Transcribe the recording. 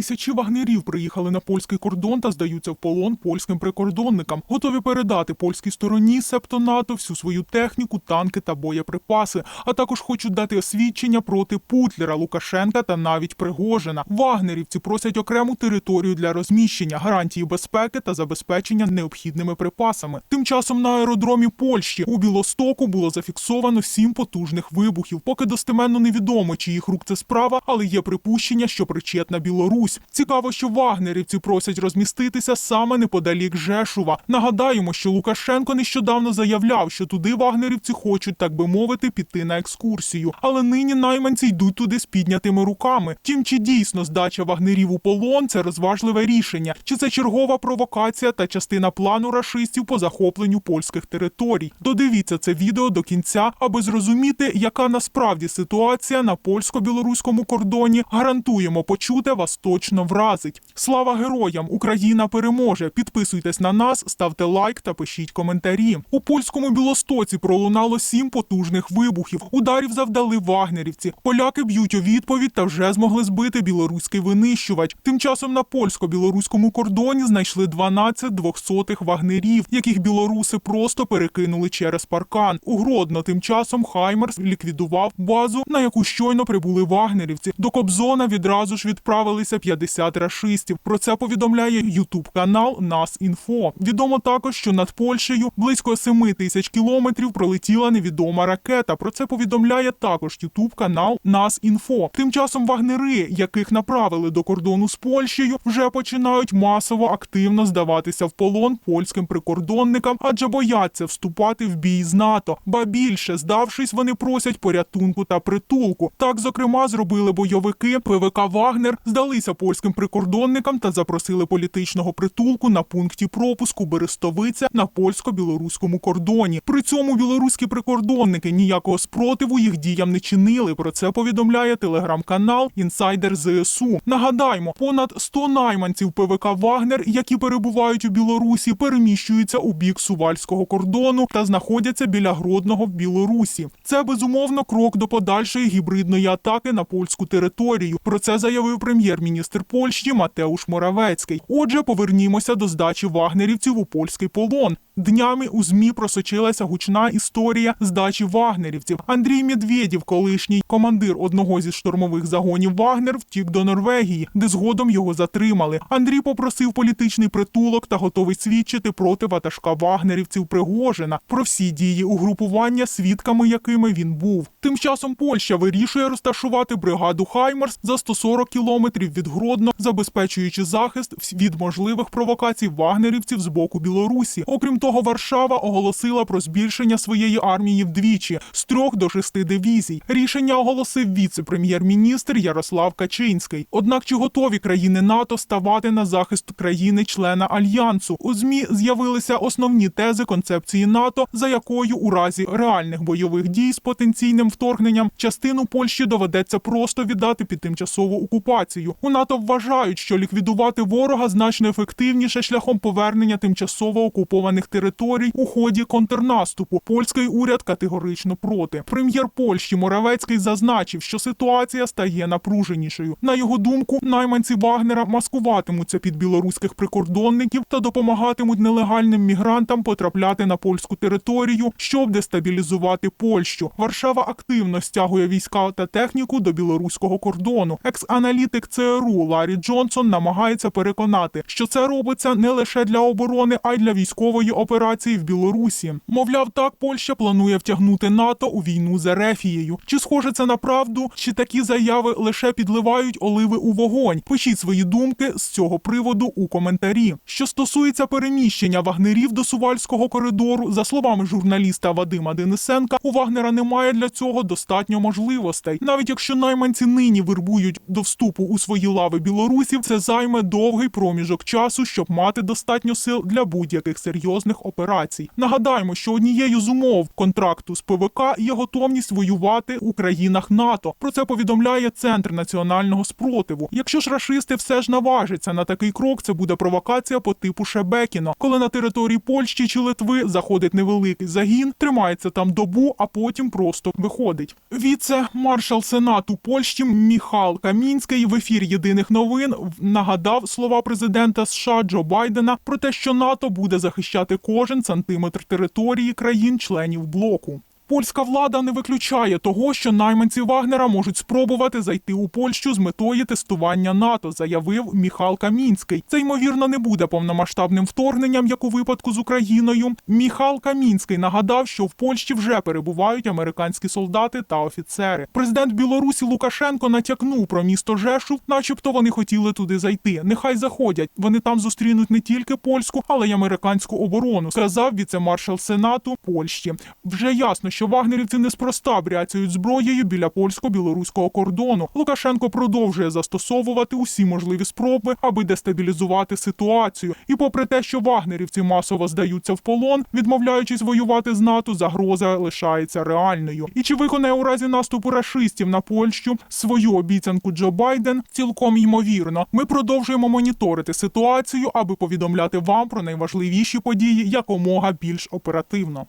Тисячі вагнерів приїхали на польський кордон та здаються в полон польським прикордонникам, готові передати польській стороні, себто НАТО, всю свою техніку, танки та боєприпаси. А також хочуть дати освідчення проти Путлера, Лукашенка та навіть Пригожина. Вагнерівці просять окрему територію для розміщення, гарантії безпеки та забезпечення необхідними припасами. Тим часом на аеродромі Польщі у Білостоку було зафіксовано сім потужних вибухів. Поки достеменно невідомо, чиїх рук це справа, але є припущення, що причетна Білорусь. Цікаво, що вагнерівці просять розміститися саме неподалік Жешува. Нагадаємо, що Лукашенко нещодавно заявляв, що туди вагнерівці хочуть, так би мовити, піти на екскурсію. Але нині найманці йдуть туди з піднятими руками. Тім, чи дійсно здача вагнерів у полон це розважливе рішення, чи це чергова провокація та частина плану рашистів по захопленню польських територій. Додивіться це відео до кінця, аби зрозуміти, яка насправді ситуація на польсько-білоруському кордоні. Гарантуємо, почуте вас точно вразить. Слава героям! Україна переможе! Підписуйтесь на нас, ставте лайк та пишіть коментарі. У польському білостоці пролунало сім потужних вибухів. Ударів завдали вагнерівці. Поляки б'ють у відповідь та вже змогли збити білоруський винищувач. Тим часом на польсько-білоруському кордоні знайшли 12 двохсотих вагнерів, яких білоруси просто перекинули через паркан. У Гродно тим часом Хаймерс ліквідував базу, на яку щойно прибули вагнерівці. До Кобзона відразу ж відправилися 50 рашистів. Про це повідомляє Ютуб канал Нас Інфо. Відомо також, що над Польщею близько 7 тисяч кілометрів пролетіла невідома ракета. Про це повідомляє також Ютуб канал Нас Інфо. Тим часом вагнери, яких направили до кордону з Польщею, вже починають масово активно здаватися в полон польським прикордонникам, адже бояться вступати в бій з НАТО. Ба більше, здавшись, вони просять порятунку та притулку. Так, зокрема, зробили бойовики ПВК Вагнер, здалися польським прикордонникам та запросили політичного притулку на пункті пропуску Берестовиця на польсько-білоруському кордоні. При цьому білоруські прикордонники ніякого спротиву їх діям не чинили. Про це повідомляє телеграм-канал Інсайдер ЗСУ. Нагадаймо, понад 100 найманців ПВК Вагнер, які перебувають у Білорусі, переміщуються у бік сувальського кордону та знаходяться біля Гродного в Білорусі. Це безумовно крок до подальшої гібридної атаки на польську територію. Про це заявив прем'єр-міністр Польщі Матеуш Моравецький. Отже, повернімося до здачі вагнерівців у польський полон. Днями у змі просочилася гучна історія здачі вагнерівців. Андрій Медведєв, колишній командир одного зі штурмових загонів Вагнер, втік до Норвегії, де згодом його затримали. Андрій попросив політичний притулок та готовий свідчити проти ватажка вагнерівців Пригожина про всі дії угрупування, свідками якими він був. Тим часом Польща вирішує розташувати бригаду Хаймарс за 140 кілометрів від Гродно, забезпечуючи захист від можливих провокацій вагнерівців з боку Білорусі. Окрім того, Варшава оголосила про збільшення своєї армії вдвічі з трьох до шести дивізій. Рішення оголосив віце-прем'єр-міністр Ярослав Качинський. Однак чи готові країни НАТО ставати на захист країни-члена альянсу? У змі з'явилися основні тези концепції НАТО, за якою у разі реальних бойових дій з потенційним вторгненням частину Польщі доведеться просто віддати під тимчасову окупацію. У НАТО вважають, що ліквідувати ворога значно ефективніше шляхом повернення тимчасово окупованих територій у ході контрнаступу. Польський уряд категорично проти. Прем'єр Польщі Моравецький зазначив, що ситуація стає напруженішою. На його думку, найманці Вагнера маскуватимуться під білоруських прикордонників та допомагатимуть нелегальним мігрантам потрапляти на польську територію, щоб дестабілізувати Польщу. Варшава активно стягує війська та техніку до білоруського кордону. Екс-аналітик ЦРУ Ларі Джонсон намагається переконати, що це робиться не лише для оборони, а й для військової операції в Білорусі. Мовляв, так Польща планує втягнути НАТО у війну з Ерефією. Чи схоже це на правду? Чи такі заяви лише підливають оливи у вогонь? Пишіть свої думки з цього приводу у коментарі. Що стосується переміщення вагнерів до сувальського коридору, за словами журналіста Вадима Денисенка, у Вагнера немає для цього достатньо можливостей. Навіть якщо найманці нині вербують до вступу у свої лави білорусів, це займе довгий проміжок часу, щоб мати достатньо сил для будь-яких серйозних операцій. Нагадаємо, що однією з умов контракту з ПВК є готовність воювати у країнах НАТО. Про це повідомляє Центр національного спротиву. Якщо ж рашисти все ж наважаться на такий крок, це буде провокація по типу Шебекіно, коли на території Польщі чи Литви заходить невеликий загін, тримається там добу, а потім просто виходить. Віце-маршал Сенату Польщі Міхал Камінський в ефірі Єдиного єдиних новин нагадав слова президента США Джо Байдена про те, що НАТО буде захищати кожен сантиметр території країн-членів блоку. Польська влада не виключає того, що найманці Вагнера можуть спробувати зайти у Польщу з метою тестування НАТО, заявив Міхал Камінський. Це ймовірно не буде повномасштабним вторгненням, як у випадку з Україною. Міхал Камінський нагадав, що в Польщі вже перебувають американські солдати та офіцери. Президент Білорусі Лукашенко натякнув про місто Жешув, начебто вони хотіли туди зайти. Нехай заходять. Вони там зустрінуть не тільки польську, але й американську оборону, сказав віцемаршал Сенату Польщі. Вже ясно, що вагнерівці неспроста бряцяють зброєю біля польсько-білоруського кордону. Лукашенко продовжує застосовувати усі можливі спроби, аби дестабілізувати ситуацію. І попри те, що вагнерівці масово здаються в полон, відмовляючись воювати з НАТО, загроза лишається реальною. І чи виконає у разі наступу рашистів на Польщу свою обіцянку Джо Байден? Цілком ймовірно. Ми продовжуємо моніторити ситуацію, аби повідомляти вам про найважливіші події якомога більш оперативно.